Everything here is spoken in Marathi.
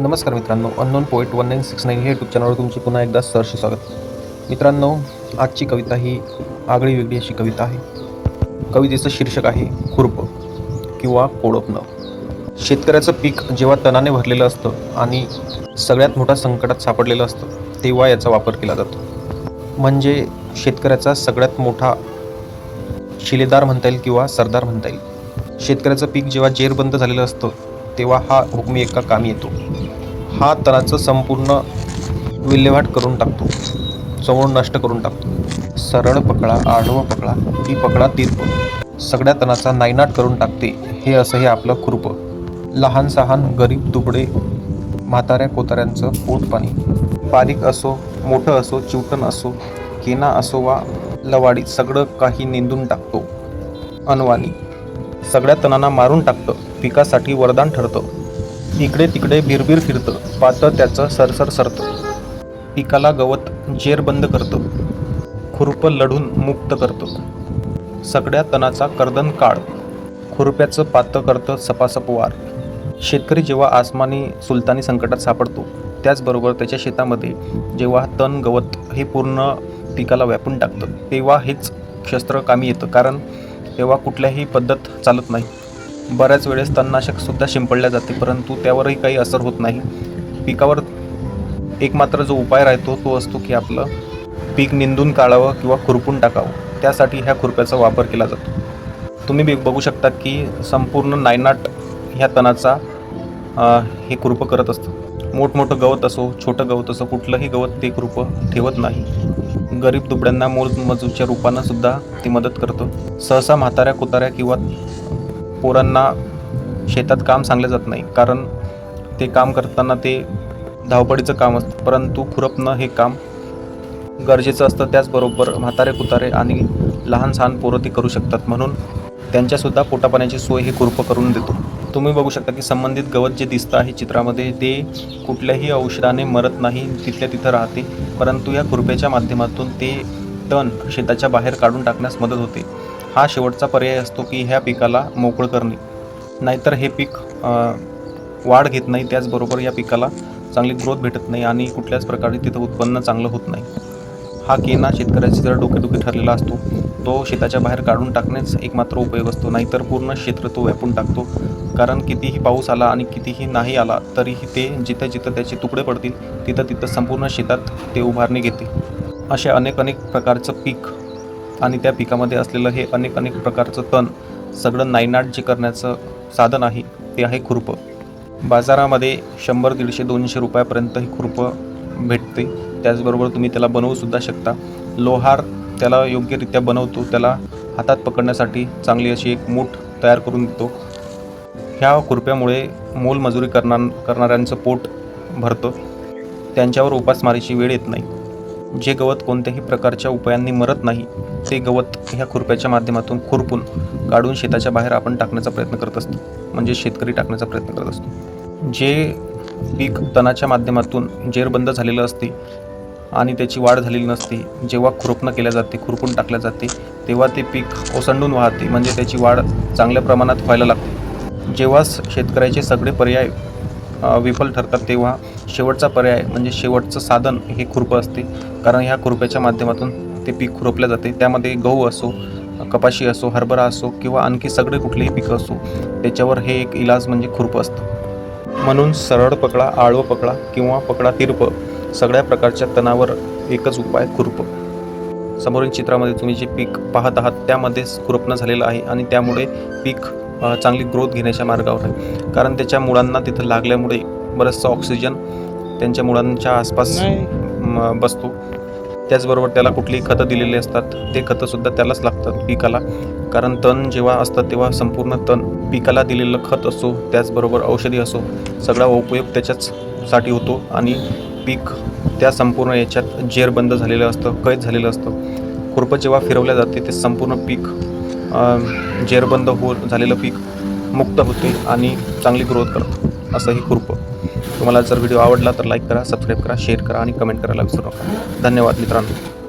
नमस्कार मित्रांनो unknown poet one nine six nine हे यूट्यूब चॅनलवर तुमचे पुन्हा एकदा सरशी स्वागत. मित्रांनो आजची कविता ही आगळी वेगळी अशी कविता आहे. कवितेचं शीर्षक आहे खुरप किंवा कोळपणं शेतकऱ्याचं पीक जेव्हा तणाने भरलेलं असतं आणि सगळ्यात मोठ्या संकटात सापडलेलं असतं तेव्हा याचा वापर केला जातो. म्हणजे शेतकऱ्याचा सगळ्यात मोठा शिलेदार म्हणता येईल किंवा सरदार म्हणता येईल. शेतकऱ्याचं पीक जेव्हा जेरबंद झालेलं असतं तेव्हा हा हुकमी एका कामी येतो. हा तणाचं संपूर्ण विल्हेवाट करून टाकतो. समोरून नष्ट करून टाकतो. सरळ पकडा आडवं पकडा ती पकडा तीर्प सगळ्या तणाचा नायनाट करून टाकते. हे असं हे आपलं खुरप. लहान सहान गरीब दुबडे म्हाताऱ्या कोताऱ्यांचं पोट पाणी. बारीक असो मोठं असो चिवटण असो केना असो वा लवाडी सगळं काही निंदून टाकतो. अनवाणी. सगळ्या तणांना मारून टाकतं. पिकासाठी वरदान ठरतं. इकडे तिकडे भिरभिर फिरतं. पातं त्याचं सरसर सरतं. पिकाला गवत जेरबंद करतं. खुरपं लढून मुक्त करतं. सगळ्या तणाचा कर्दन काळ खुरप्याचं पातं करतं सपासप वार शेतकरी जेव्हा आसमानी सुलतानी संकटात सापडतो त्याचबरोबर त्याच्या शेतामध्ये जेव्हा तण गवत हे पूर्ण पिकाला व्यापून टाकतं तेव्हा हेच शस्त्र कामी येतं. कारण तेव्हा कुठल्याही पद्धत चालत नाही. बऱ्याच वेळेस तणनाशकसुद्धा शिंपडल्या जाते परंतु त्यावरही काही असर होत नाही. पिकावर एक मात्र जो उपाय राहतो तो असतो की आपलं पीक निंदून काढावं किंवा खुरपून टाकावं. त्यासाठी ह्या खुरप्याचा वापर केला जातो. तुम्ही बी बघू शकता की संपूर्ण नायनाट ह्या तणाचा हे खुरपं करत असतं. मोठमोठं गवत असो छोटं गवत असो कुठलंही गवत ते खुरपं ठेवत नाही. गरीब दुबड्यांना मोलमजूच्या रूपानं सुद्धा ती मदत करतं. सहसा म्हाताऱ्या कुताऱ्या किंवा पोरांना शेतात काम सांगलं जात नाही. कारण ते काम करताना ते धावपळीचं काम असतं. परंतु खुरपणं हे काम गरजेचं असतं. त्याचबरोबर म्हातारे कुतारे आणि लहान सहान पोरं ते करू शकतात. म्हणून त्यांच्यासुद्धा पोटापाण्याची सोय हे खुरपं करून देतो. तुम्ही बघू शकता की संबंधित गवत जे दिसतं आहे चित्रामध्ये ते कुठल्याही औषधाने मरत नाही तिथल्या तिथं राहते. परंतु या खुरप्याच्या माध्यमातून ते तण शेताच्या बाहेर काढून टाकण्यास मदत होते. हा शेवटचा पर्याय असतो की ह्या पिकाला मोकळं करणे. नाहीतर हे पीक वाढ घेत नाही त्याचबरोबर या पिकाला चांगली ग्रोथ भेटत नाही आणि कुठल्याच प्रकारे तिथं उत्पन्न चांगलं होत नाही. हा केना शेतकऱ्याची जर डोकेदुखी ठरलेला असतो. तो शेताच्या बाहेर काढून टाकण्यास एकमात्र उपयोग असतो. नाहीतर पूर्ण क्षेत्र तो व्यापून टाकतो. कारण कितीही पाऊस आला आणि कितीही नाही आला तरीही ते जिथं जिथं त्याचे तुकडे पडतील तिथं तिथं संपूर्ण शेतात ते उभारणी घेते. असे अनेक अनेक प्रकारचं पीक आणि त्या पिकामध्ये असलेलं हे अनेक अनेक प्रकारचं तण सगळं नायनाट जे करण्याचं साधन आहे ते आहे खुरपं. बाजारामध्ये शंभर दीडशे दोनशे रुपयापर्यंत ही खुरपं भेटते. त्याचबरोबर तुम्ही त्याला बनवूसुद्धा शकता. लोहार त्याला योग्यरित्या बनवतो. त्याला हातात पकडण्यासाठी चांगली अशी एक मूठ तयार करून देतो. ह्या खुरप्यामुळे मोलमजुरी करणार करणाऱ्यांचं पोट भरतं. त्यांच्यावर उपासमारीची वेळ येत नाही. जे गवत कोणत्याही प्रकारच्या उपायांनी मरत नाही ते गवत ह्या खुरप्याच्या माध्यमातून खुरपून काढून शेताच्या बाहेर आपण टाकण्याचा प्रयत्न करत असतो. म्हणजे शेतकरी टाकण्याचा प्रयत्न करत असतो. जे पीक तणाच्या माध्यमातून जेरबंद झालेलं असते आणि त्याची वाढ झालेली नसते जेव्हा खुरपणं केल्या जाते खुरपून टाकल्या जाते तेव्हा ते पीक ओसंडून वाहते म्हणजे त्याची वाढ चांगल्या प्रमाणात व्हायला लागते. जेव्हा स- शेतकऱ्याचे सगळे पर्याय विफल ठरतात तेव्हा शेवटचा पर्याय म्हणजे शेवटचं साधन हे खुरपं असते. कारण ह्या खुरप्याच्या माध्यमातून ते पीक खुरपले जाते. त्यामध्ये गहू असो कपाशी असो हरभरा असो किंवा आणखी सगळे कुठलेही पिकं असो त्याच्यावर हे एक इलाज म्हणजे खुरपं असतं. म्हणून सरळ पकडा आळवं पकडा किंवा पकडा तिरप सगळ्या प्रकारच्या तणावर एकच उपाय खुरपं. समोरील चित्रामध्ये तुम्ही जे पीक पाहत आहात त्यामध्येच खुरपणं झालेलं आहे आणि त्यामुळे पीक चांगली ग्रोथ घेण्याच्या मार्गावर आहे. कारण त्याच्या मुळांना तिथं लागल्यामुळे बरंचसं ऑक्सिजन त्यांच्या मुळांच्या आसपास बसतो. त्याचबरोबर त्याला कुठलीही खतं दिलेली असतात ते खतंसुद्धा त्यालाच लागतात पिकाला. कारण तण जेव्हा असतं तेव्हा संपूर्ण तण पिकाला दिलेलं खत असो त्याचबरोबर औषधी असो सगळा उपयोग त्याच्याच साठी होतो आणि पीक त्या संपूर्ण याच्यात जेरबंद झालेलं असतं कैद झालेलं असतं. खुरपं जेव्हा फिरवल्या जाते ते संपूर्ण पीक जेरबंद हो झालेलं पीक मुक्त होते आणि चांगली ग्रोथ करतं असं ही खुरपं. तुम्हाला जर व्हिडिओ आवडला तर लाईक करा सबस्क्राईब करा शेअर करा आणि कमेंट करायला विसरू नका. धन्यवाद मित्रांनो.